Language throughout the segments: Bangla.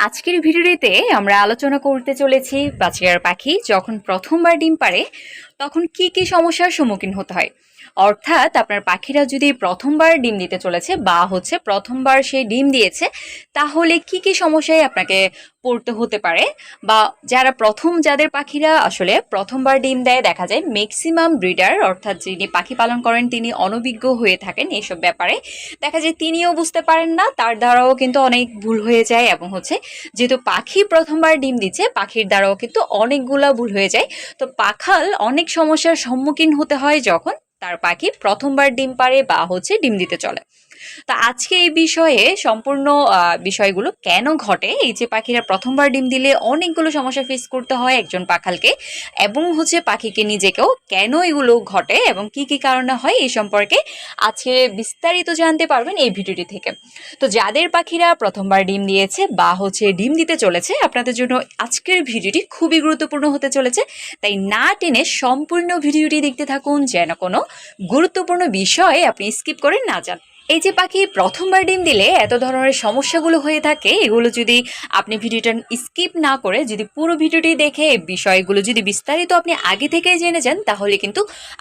আজকের ভিডিওতে আমরা আলোচনা করতে চলেছি বাচ্চার পাখি যখন প্রথমবার ডিম পারে তখন কি কি সমস্যার সম্মুখীন হতে হয়? অর্থাৎ আপনার পাখিরা যদি প্রথমবার ডিম দিতে চলেছে বা হচ্ছে প্রথমবার সে ডিম দিয়েছে, তাহলে কি কি সমস্যায় আপনাকে পড়তে হতে পারে? বা যারা প্রথম যাদের পাখিরা আসলে প্রথমবার ডিম দেয়, দেখা যায় ম্যাক্সিমাম ব্রিডার অর্থাৎ যিনি পাখি পালন করেন, তিনি অনভিজ্ঞ হয়ে থাকেন এইসব ব্যাপারে। দেখা যায় তিনিও বুঝতে পারেন না, তার দ্বারাও কিন্তু অনেক ভুল হয়ে যায় এবং হচ্ছে যেহেতু পাখি প্রথমবার ডিম দিচ্ছে, পাখির দ্বারাও কিন্তু অনেকগুলা ভুল হয়ে যায়। তো পাখাল অনেক সমস্যার সম্মুখীন হতে হয় যখন তার পাখি প্রথমবার ডিম পারে বা হচ্ছে ডিম দিতে চলে। তো আজকে এই বিষয়ে সম্পূর্ণ বিষয়গুলো কেন ঘটে? এই যে পাখিরা প্রথমবার ডিম দিলে অনেকগুলো সমস্যা ফেস করতে হয় একজন পাখালকে এবং হচ্ছে পাখিকে নিজেকেও কেন এগুলো ঘটে এবং কি কি কারণে হয় এই সম্পর্কে আজকে বিস্তারিত জানতে পারবেন এই ভিডিওটি থেকে। তো যাদের পাখিরা প্রথমবার ডিম দিয়েছে বা হচ্ছে ডিম দিতে চলেছে, আপনাদের জন্য আজকের ভিডিওটি খুবই গুরুত্বপূর্ণ হতে চলেছে। তাই না টেনে সম্পূর্ণ ভিডিওটি দেখতে থাকুন, যেন কোনো গুরুত্বপূর্ণ বিষয় আপনি স্কিপ করে না যান। এই যে পাখি প্রথমবার ডিম দিলে এত ধরনের সমস্যাগুলো হয়ে থাকে, এগুলো যদি আপনি ভিডিওটা স্কিপ না করে যদি পুরো ভিডিওটি দেখে বিষয়গুলো যদি বিস্তারিত আপনি আগে থেকেই জেনে যান, তাহলে কিন্তু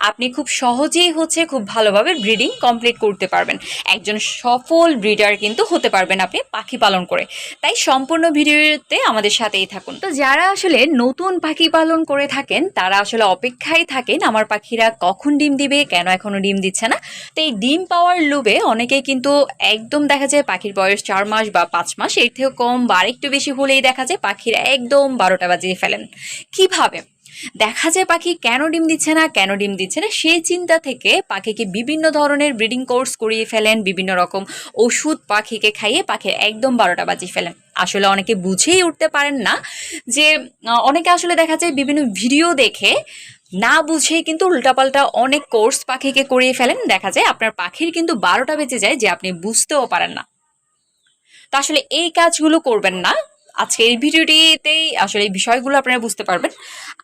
আপনি খুব সহজেই হচ্ছে খুব ভালোভাবে ব্রিডিং কমপ্লিট করতে পারবেন। একজন সফল ব্রিডার কিন্তু হতে পারবেন আপনি পাখি পালন করে। তাই সম্পূর্ণ ভিডিওতে আমাদের সাথেই থাকুন। তো যারা আসলে নতুন পাখি পালন করে থাকেন, তারা আসলে অপেক্ষায় থাকেন, আমার পাখিরা কখন ডিম দিবে, কেন এখনও ডিম দিচ্ছে না? তো এই ডিম পাওয়ার লোভে অনেকেই কিন্তু একদম দেখা যায় পাখির বয়স চার মাস বা পাঁচ মাস, এর থেকেও কম বা আরেকটু বেশি হলেই দেখা যায় পাখিরা একদম বারোটা বাজিয়ে ফেলেন। কীভাবে? দেখা যায় পাখি কেন ডিম দিচ্ছে না, কেন ডিম দিচ্ছে না সেই চিন্তা থেকে পাখিকে বিভিন্ন ধরনের ব্রিডিং কোর্স করিয়ে ফেলেন, বিভিন্ন রকম ওষুধ পাখিকে খাইয়ে পাখি একদম বারোটা বাজিয়ে ফেলেন। আসলে অনেকে বুঝেই উঠতে পারেন না যে অনেকে আসলে দেখা যায় বিভিন্ন ভিডিও দেখে না বুঝেই কিন্তু উল্টাপাল্টা অনেক কোর্স পাখিকে করিয়ে ফেলেন। দেখা যায় আপনার পাখির কিন্তু বারোটা বেঁচে যায় যে আপনি বুঝতেও পারেন না। তো আসলে এই কাজগুলো করবেন না। আজকে এই ভিডিওটিতেই আসলে এই বিষয়গুলো আপনারা বুঝতে পারবেন।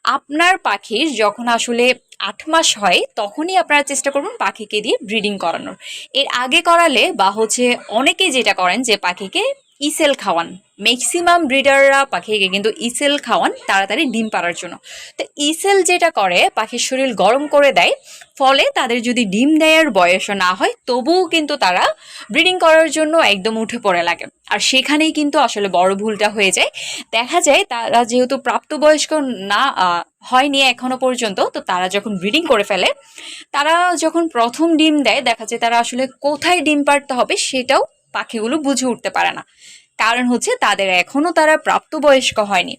আপনার পাখির যখন আসলে আট মাস হয়, তখনই আপনারা চেষ্টা করবেন পাখিকে দিয়ে ব্রিডিং করানোর। এর আগে করালে বা হচ্ছে অনেকেই যেটা করেন যে পাখিকে ইসেল খাওয়ান। ম্যাক্সিমাম ব্রিডাররা পাখিকে কিন্তু ইসেল খাওয়ান তাড়াতাড়ি ডিম পাড়ার জন্য। তো ইসেল যেটা করে, পাখির শরীর গরম করে দেয়, ফলে তাদের যদি ডিম দেওয়ার বয়সও না হয়, তবুও কিন্তু তারা ব্রিডিং করার জন্য একদম উঠে পড়ে লাগে। আর সেখানেই কিন্তু আসলে বড় ভুলটা হয়ে যায়। দেখা যায় তারা যেহেতু প্রাপ্তবয়স্ক না হয়নি এখনও পর্যন্ত, তো তারা যখন ব্রিডিং করে ফেলে, তারা যখন প্রথম ডিম দেয়, দেখা যায় তারা আসলে কোথায় ডিম পাড়তে হবে সেটাও পাখিগুলো বুঝে উঠতে পারে না। কারণ হচ্ছে তাদের এখনও তারা প্রাপ্তবয়স্ক হয়নি।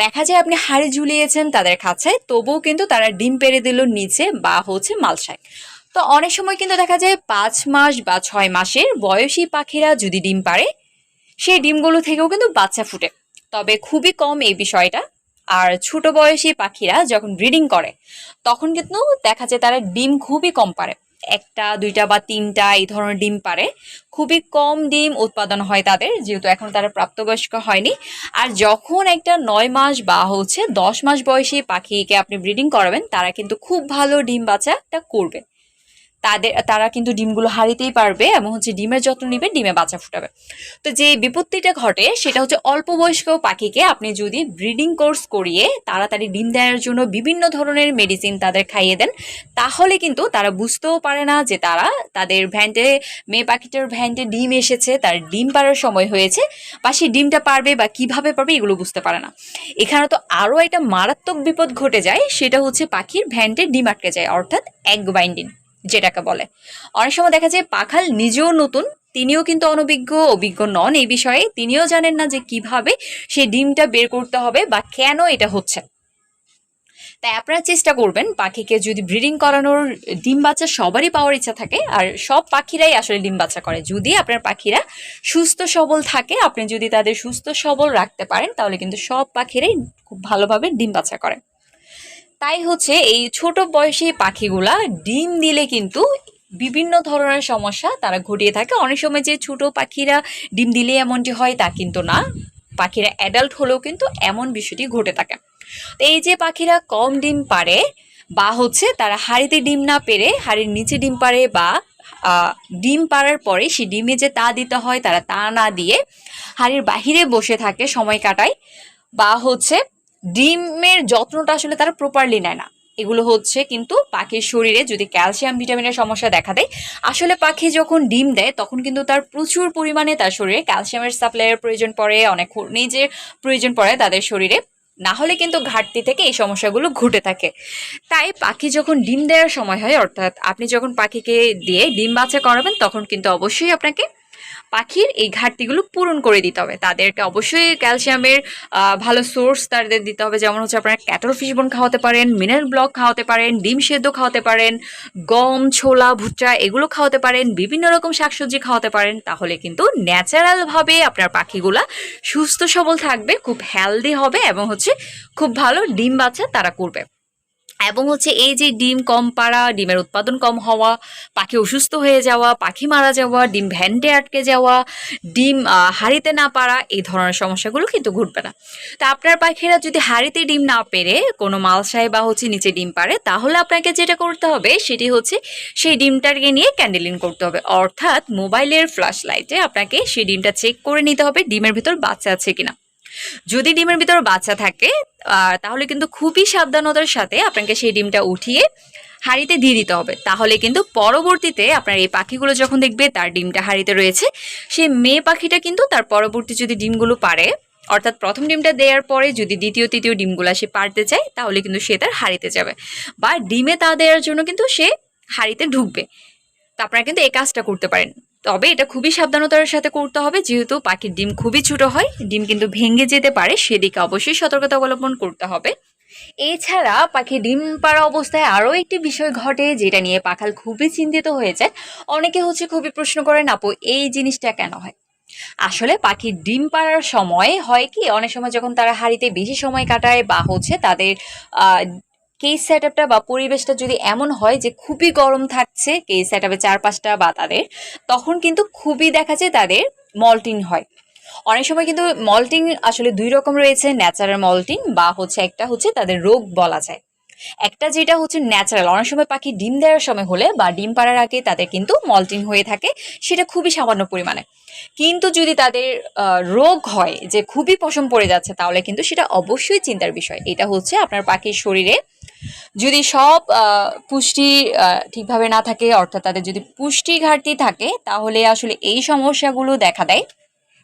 দেখা যায় আপনি হাড়ি ঝুলিয়েছেন তাদের খাঁচায়, তবুও কিন্তু তারা ডিম পেড়ে দিল নিচে বা হচ্ছে মালসায়। তো অনেক সময় কিন্তু দেখা যায় পাঁচ মাস বা ছয় মাসের বয়সী পাখিরা যদি ডিম পারে সেই ডিমগুলো থেকেও কিন্তু বাচ্চা ফুটে। তবে খুবই কম এই বিষয়টা। আর ছোট বয়সী পাখিরা যখন ব্রিডিং করে, তখন কিন্তু দেখা যায় তারা ডিম খুবই কম পারে একটা, দুইটা বা তিনটা এই ধরনের ডিম পারে। খুবই কম ডিম উৎপাদন হয় তাদের, যেহেতু এখন তারা প্রাপ্তবয়স্ক হয়নি। আর যখন একটা নয় মাস বা হচ্ছে দশ মাস বয়সী পাখিকে আপনি ব্রিডিং করাবেন, তারা কিন্তু খুব ভালো ডিম বাচ্চাটা করবে। তাদের, তারা কিন্তু ডিমগুলো হারিতেই পারবে এবং হচ্ছে ডিমের যত্ন নিবে, ডিমে বাচ্চা ফুটাবে। তো যে বিপত্তিটা ঘটে, সেটা হচ্ছে অল্প বয়স্ক পাখিকে আপনি যদি ব্রিডিং কোর্স করিয়ে তাড়াতাড়ি ডিম দেওয়ার জন্য বিভিন্ন ধরনের মেডিসিন তাদের খাইয়ে দেন, তাহলে কিন্তু তারা বুঝতেও পারে না যে তারা, তাদের ভ্যান্টে, মেয়ে পাখিটার ভ্যান্টে ডিম এসেছে, তার ডিম পাড়ার সময় হয়েছে, বা সেই ডিমটা পারবে বা কীভাবে পারবে এগুলো বুঝতে পারে না। এখানে তো আরও একটা মারাত্মক বিপদ ঘটে যায়, সেটা হচ্ছে পাখির ভ্যান্টে ডিম আটকে যায়, অর্থাৎ এগ বাইন্ডিং যেটাকে বলে। অনেক সময় দেখা যায় পাখাল নিজেও নতুন, তিনিও কিন্তু অনভিজ্ঞ অভিজ্ঞ নন এই বিষয়ে। তিনিও জানেন না যে কীভাবে সেই ডিমটা বের করতে হবে বা কেন এটা হচ্ছে। তাই আপনারা চেষ্টা করবেন পাখিকে যদি ব্রিডিং করানোর ডিম বাচ্চা সবারই পাওয়ার ইচ্ছা থাকে, আর সব পাখিরাই আসলে ডিম বাচ্চা করে। যদি আপনার পাখিরা সুস্থ সবল থাকে, আপনি যদি তাদের সুস্থ সবল রাখতে পারেন, তাহলে কিন্তু সব পাখিরাই খুব ভালোভাবে ডিম বাচ্চা করে। তাই হচ্ছে এই ছোট বয়সী পাখিগুলা ডিম দিলে কিন্তু বিভিন্ন ধরনের সমস্যা তারা ঘটিয়ে থাকে। অনেক সময় যে ছোট পাখিরা ডিম দিলে এমনটি হয় তা কিন্তু না। পাখিরা অ্যাডাল্ট হলেও কিন্তু এমন বিষয়টি ঘটে থাকে। তো এই যে পাখিরা কম ডিম পারে বা হচ্ছে তারা হাড়িতে ডিম না পেরে হাড়ির নিচে ডিম পারে বা ডিম পাড়ার পরে সেই ডিমে যে তা দিতে হয় তারা তা না দিয়ে হাড়ির বাহিরে বসে থাকে সময় কাটায় বা হচ্ছে ডিমের যত্নটা আসলে তারা প্রপারলি নেয় না। এগুলো হচ্ছে কিন্তু পাখির শরীরে যদি ক্যালসিয়াম ভিটামিনের সমস্যা দেখা দেয়, আসলে পাখি যখন ডিম দেয়, তখন কিন্তু তার প্রচুর পরিমাণে তার শরীরে ক্যালসিয়ামের সাপ্লাইয়ের প্রয়োজন পড়ে, অনেক খনিজের প্রয়োজন পড়ে তাদের শরীরে। না হলে কিন্তু ঘাটতি থেকে এই সমস্যাগুলো ঘটে থাকে। তাই পাখি যখন ডিম দেওয়ার সময় হয়, অর্থাৎ আপনি যখন পাখিকে দিয়ে ডিম বাচ্চা করাবেন, তখন কিন্তু অবশ্যই আপনাকে পাখির এই ঘাটতিগুলো পূরণ করে দিতে হবে। তাদেরকে অবশ্যই ক্যালসিয়ামের ভালো সোর্স তাদের দিতে হবে। যেমন হচ্ছে আপনারা ক্যাটল ফিশ বোন খাওয়াতে পারেন, মিনারেল ব্লক খাওয়াতে পারেন, ডিম সেদ্ধ খাওয়াতে পারেন, গম, ছোলা, ভুট্টা এগুলো খাওয়াতে পারেন, বিভিন্ন রকম শাকসবজি খাওয়াতে পারেন। তাহলে কিন্তু ন্যাচারালভাবে আপনার পাখিগুলা সুস্থ সবল থাকবে, খুব হেলদি হবে এবং হচ্ছে খুব ভালো ডিম বাচ্চা তারা করবে। এবং হচ্ছে এই যে ডিম কম পাড়া, ডিমের উৎপাদন কম হওয়া, পাখি অসুস্থ হয়ে যাওয়া, পাখি মারা যাওয়া, ডিম ভ্যান্টে আটকে যাওয়া, ডিম হাঁড়িতে না পারা এই ধরনের সমস্যাগুলো কিন্তু ঘটবে না। তা আপনার পাখিরা যদি হাঁড়িতে ডিম না পেরে কোনো মালসায় বা হচ্ছে নিচে ডিম পারে তাহলে আপনাকে যেটা করতে হবে, সেটি হচ্ছে সেই ডিমটাকে নিয়ে ক্যান্ডেলিন করতে হবে। অর্থাৎ মোবাইলের ফ্ল্যাশ লাইটে আপনাকে সেই ডিমটা চেক করে নিতে হবে, ডিমের ভিতর বাচ্চা আছে কিনা। যদি ডিমের ভিতরে বাচ্চা থাকে তাহলে কিন্তু খুবই সাবধানতার সাথে আপনাকে সেই ডিমটা উঠিয়ে হাঁড়িতে দিয়ে দিতে হবে। তাহলে কিন্তু পরবর্তীতে আপনার এই পাখিগুলো যখন দেখবে তার ডিমটা হাঁড়িতে রয়েছে, সেই মেয়ে পাখিটা কিন্তু তার পরবর্তী যদি ডিমগুলো পারে, অর্থাৎ প্রথম ডিমটা দেওয়ার পরে যদি দ্বিতীয়, তৃতীয় ডিমগুলো সে পারতে চায়, তাহলে কিন্তু সে তার হাঁড়িতে যাবে। বা ডিমে তা দেওয়ার জন্য কিন্তু সে হাঁড়িতে ঢুকবে। তা আপনারা কিন্তু এই কাজটা করতে পারেন। তবে এটা খুবই সাবধানতার সাথে করতে হবে, যেহেতু পাখির ডিম খুবই ছোট হয়, ডিম কিন্তু ভেঙে যেতে পারে, সেদিকে অবশ্যই সতর্কতা অবলম্বন করতে হবে। এছাড়া পাখি ডিম পাড়া অবস্থায় আরও একটি বিষয় ঘটে, যেটা নিয়ে পাখাল খুবই চিন্তিত হয়ে যায় অনেকে হচ্ছে খুবই প্রশ্ন করেন, আপু, এই জিনিসটা কেন হয়? আসলে পাখির ডিম পাড়ার সময় হয় কি, অনেক সময় যখন তারা হাড়িতে বেশি সময় কাটায় বা হচ্ছে তাদের কেস সেট আপটা বা পরিবেশটা যদি এমন হয় যে খুবই গরম থাকছে কেস সেট আপের চারপাশটা বা তাদের, তখন কিন্তু খুবই দেখা যায় তাদের মল্টিং হয়। অনেক সময় কিন্তু মল্টিং আসলে দুই রকম রয়েছে ন্যাচারাল মল্টিং বা হচ্ছে একটা হচ্ছে তাদের রোগ বলা যায়। একটা যেটা হচ্ছে ন্যাচারাল অনেক সময় পাখি ডিম দেওয়ার সময় হলে বা ডিম পাড়ার আগে তাদের কিন্তু মল্টিং হয়ে থাকে, সেটা খুবই সামান্য পরিমাণে। কিন্তু যদি তাদের রোগ হয় যে খুবই পশম পড়ে যাচ্ছে, তাহলে কিন্তু সেটা অবশ্যই চিন্তার বিষয়। এটা হচ্ছে আপনার পাখির শরীরে যদি সব পুষ্টি ঠিকভাবে না থাকে, অর্থাৎ তাদের যদি পুষ্টি ঘাটতি থাকে, তাহলে আসলে এই সমস্যাগুলো দেখা দেয়।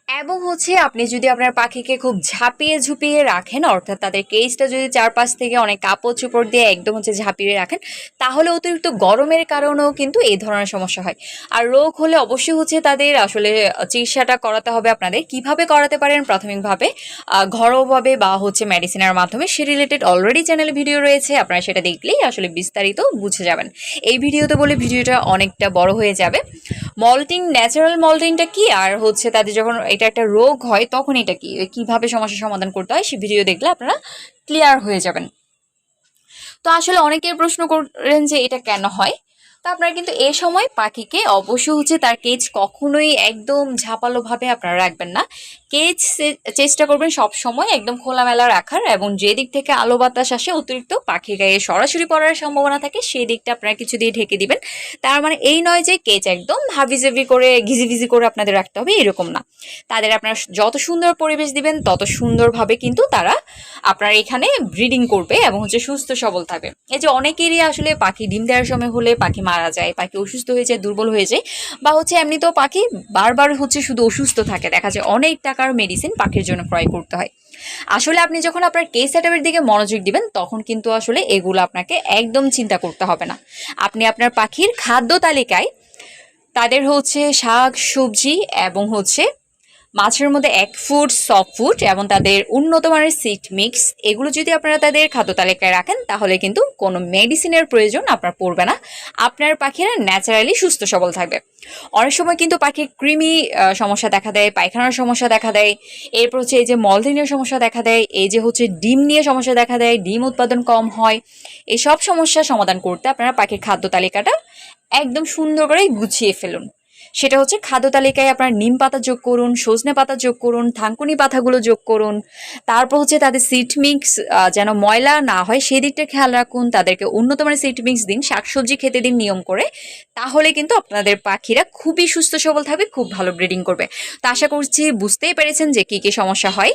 এবং হচ্ছে আপনি যদি আপনার পাখিকে খুব ঝাঁপিয়ে ঝুঁপিয়ে রাখেন, অর্থাৎ তাদের কেসটা যদি চারপাশ থেকে অনেক কাপড় চোপড় দিয়ে একদম হচ্ছে ঝাঁপিয়ে রাখেন, তাহলে অতিরিক্ত গরমের কারণেও কিন্তু এই ধরনের সমস্যা হয়। আর রোগ হলে অবশ্যই হচ্ছে তাদের আসলে চিকিৎসাটা করাতে হবে আপনাদের। কীভাবে করাতে পারেন? প্রাথমিকভাবে ঘরোয়াভাবে বা হচ্ছে মেডিসিনের মাধ্যমে সে রিলেটেড অলরেডি চ্যানেলে ভিডিও রয়েছে, আপনারা সেটা দেখলেই আসলে বিস্তারিত বুঝে যাবেন। এই ভিডিওতে বলে ভিডিওটা অনেকটা বড় হয়ে যাবে। মল্টিং ন্যাচারাল মল্টিংটা কি? আর হচ্ছে তাদের যখন এটা একটা রোগ হয়, তখন এটা কি? কীভাবে সমস্যার সমাধান করতে হয়? সে ভিডিও দেখলে আপনারা ক্লিয়ার হয়ে যাবেন। তো আসলে অনেকের প্রশ্ন করেন যে এটা কেন হয়? তো আপনারা কিন্তু এ সময় পাখিকে অবশ্যই হচ্ছে তার কেজ কখনোই একদম ঝাপালোভাবে আপনারা রাখবেন না। কেজ চেষ্টা করবেন সব সময় একদম খোলামেলা রাখার এবং যে দিক থেকে আলো বাতাস আসে অতিরিক্ত পাখি গায়ে সরাসরি পড়ার সম্ভাবনা থাকে সেই দিকটা আপনারা কিছু দিয়ে ঢেকে দিবেন। তার মানে এই নয় যে কেচ একদম হাবিজাবি করে ঘিজিভিজি করে আপনাদের রাখতে হবে এরকম না। তাদের আপনারা যত সুন্দর পরিবেশ দিবেন, তত সুন্দরভাবে কিন্তু তারা আপনার এখানে ব্রিডিং করবে এবং হচ্ছে সুস্থ সবল থাকবে। এই যে অনেকেরই আসলে পাখি ডিম দেওয়ার সময় হলে পাখি মারা যায়, পাখি অসুস্থ হয়ে যায়, দুর্বল হয়ে যায়। বা হচ্ছে এমনিতেও পাখি বারবার হচ্ছে শুধু অসুস্থ থাকে। দেখা যায় অনেক টাকার মেডিসিন পাখির জন্য ক্রয় করতে হয়। আসলে আপনি যখন আপনার কেস সেটআপের দিকে মনোযোগ দিবেন, তখন কিন্তু আসলে এগুলো আপনাকে একদম চিন্তা করতে হবে না। আপনি আপনার পাখির খাদ্য তালিকায় তাদের হচ্ছে শাক, সবজি এবং হচ্ছে মাছের মধ্যে এক ফুড সফট ফুড এবং তাদের উন্নত মানের সিট মিক্স এগুলো যদি আপনারা তাদের খাদ্য তালিকায় রাখেন, তাহলে কিন্তু কোনো মেডিসিনের প্রয়োজন আপনার পড়বে না। আপনার পাখিরা ন্যাচারালি সুস্থ, সবল থাকবে। অনেক সময় কিন্তু পাখির কৃমি সমস্যা দেখা দেয়, পায়খানার সমস্যা দেখা দেয়, এরপর হচ্ছে এই যে মলদিনের সমস্যা দেখা দেয়, এই যে হচ্ছে ডিম নিয়ে সমস্যা দেখা দেয়, ডিম উৎপাদন কম হয় এই সব সমস্যা সমাধান করতে আপনারা পাখির খাদ্য তালিকাটা একদম সুন্দর করে গুছিয়ে ফেলুন। সেটা হচ্ছে খাদ্য তালিকায় আপনার নিম পাতা যোগ করুন, সজনে পাতা যোগ করুন থাঙ্কুনি পাতাগুলো যোগ করুন। তারপর হচ্ছে তাদের সিট মিক্স যেন ময়লা না হয় সেই দিকটা খেয়াল রাখুন। তাদেরকে উন্নত মানের সিট মিক্স দিন, শাকসবজি খেতে দিন নিয়ম করে। তাহলে কিন্তু আপনাদের পাখিরা খুবই সুস্থ, সবল থাকবে, খুব ভালো ব্রিডিং করবে। তো আশা করছি বুঝতেই পেরেছেন যে কী কী সমস্যা হয়।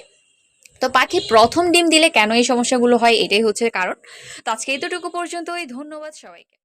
তো পাখি প্রথম ডিম দিলে কেন এই সমস্যাগুলো হয়? এটাই হচ্ছে কারণ। তো আজকে এতটুকু পর্যন্তই। ধন্যবাদ সবাইকে।